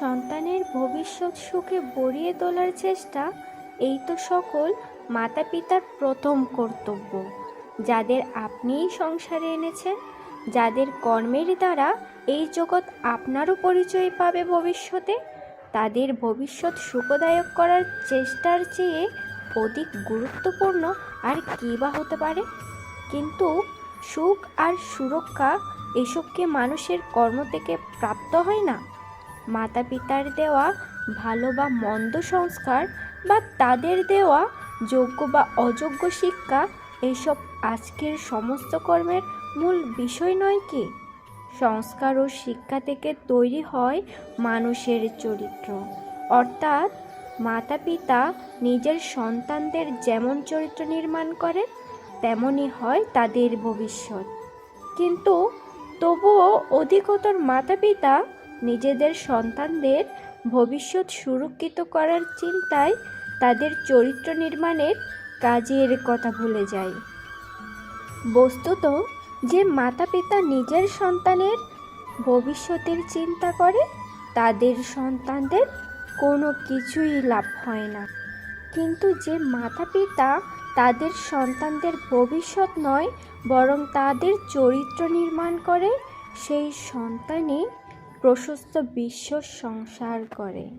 সন্তানের ভবিষ্যৎ সুখে ভরিয়ে তোলার চেষ্টা, এই তো সকল মাতা পিতার প্রথম কর্তব্য। যাদের আপনিই সংসারে এনেছেন, যাদের কর্মের দ্বারা এই জগৎ আপনারও পরিচয় পাবে ভবিষ্যতে, তাদের ভবিষ্যৎ সুখদায়ক করার চেষ্টার চেয়ে অধিক গুরুত্বপূর্ণ আর কী বা হতে পারে? কিন্তু সুখ আর সুরক্ষা এসবকে মানুষের কর্ম থেকে প্রাপ্ত হয় না? মাতা পিতার দেওয়া ভালো বা মন্দ সংস্কার বা তাদের দেওয়া যোগ্য বা অযোগ্য শিক্ষা এইসব আজকের সমস্ত কর্মের মূল বিষয় নয় কি? সংস্কার ও শিক্ষা থেকে তৈরি হয় মানুষের চরিত্র। অর্থাৎ মাতা পিতা নিজের সন্তানদের যেমন চরিত্র নির্মাণ করে, তেমনই হয় তাদের ভবিষ্যৎ। কিন্তু তবুও অধিকতর মাতা পিতা নিজেদের সন্তানদের ভবিষ্যৎ সুরক্ষিত করার চিন্তায় তাদের চরিত্র নির্মাণের কাজের কথা ভুলে যায়। বস্তুত যে মাতা পিতা নিজের সন্তানের ভবিষ্যতের চিন্তা করে, তাদের সন্তানদের কোনো কিছুই লাভ হয় না। কিন্তু যে মাতা পিতা তাদের সন্তানদের ভবিষ্যৎ নয়, বরং তাদের চরিত্র নির্মাণ করে, সেই সন্তানই প্রশস্ত বিশ্ব সংসার করে।